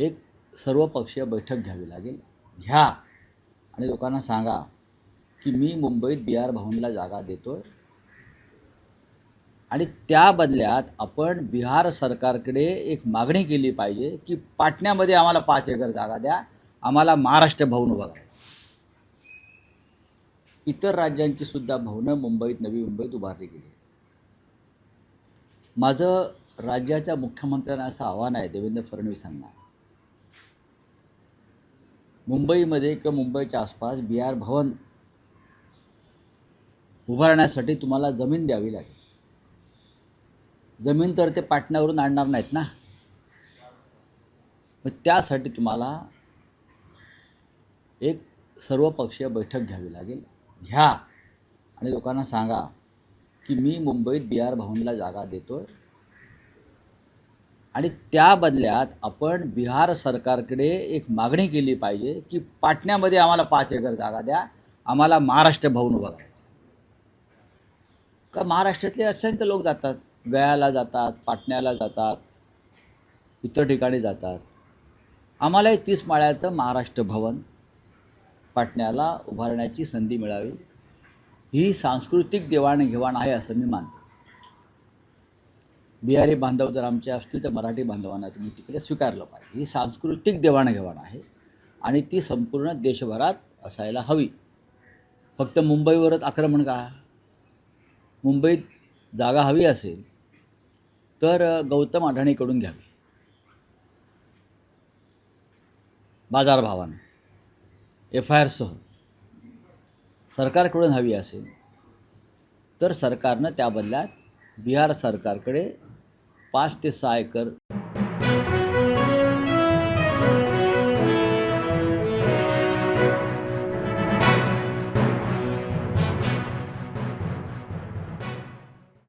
एक सर्वपक्षीय बैठक घ्यावी लागेल. घ्या. आणि लोकांना सांगा की मी मुंबईत बी आर भवनला जागा देतोय. आणि त्या बदल्यात आपण बिहार सरकारकडे एक मागणी केली पाहिजे की पाटण्यामध्ये आम्हाला पाच एकर जागा द्या. आम्हाला महाराष्ट्र भवन उभं करायचं. इतर राज्यांची सुद्धा भवनं मुंबईत नवी मुंबईत उभारली गेली. माझं राज्याच्या मुख्यमंत्र्यांना असं आव्हान आहे देवेंद्र फडणवीसांना. मुंबईमध्ये किंवा मुंबईच्या आसपास बी आर भवन उभारण्यासाठी तुम्हाला जमीन द्यावी लागेल. जमीन तर ते पाटण्यावरून आणणार नाहीत ना? मग त्यासाठी तुम्हाला एक सर्वपक्षीय बैठक घ्यावी लागेल. घ्या. आणि लोकांना सांगा की मी मुंबईत बी आर भवनला जागा देतोय. आणि त्या बदल्यात आपण बिहार सरकारकडे एक मागणी केली पाहिजे की पाटण्यामध्ये आम्हाला पाच एकर जागा द्या आम्हाला महाराष्ट्र भवन उभं का महाराष्ट्रातले असंख्य लोक जातात गयाला जातात पाटण्याला जातात इतर ठिकाणी जातात. आम्हालाही तीस माळ्याचं महाराष्ट्र भवन पाटण्याला उभारण्याची संधी मिळावी. ही सांस्कृतिक देवाणघेवाण आहे असं मी मानतो. बिहारी बांधव जर आमचे असतील तर मराठी बांधवांना तुम्ही तिकडे स्वीकारलं पाहिजे. ही सांस्कृतिक देवाणघेवाण आहे आणि ती संपूर्ण देशभरात असायला हवी. फक्त मुंबईवरच आक्रमण का? मुंबईत जागा हवी असेल तर गौतम अडाणीकडून घ्यावी. बाजारभावानं एफ आय आरसह सरकारकडून हवी असेल तर सरकारनं त्या बदल्यात बिहार सरकारकडे पाच ते सहा एकर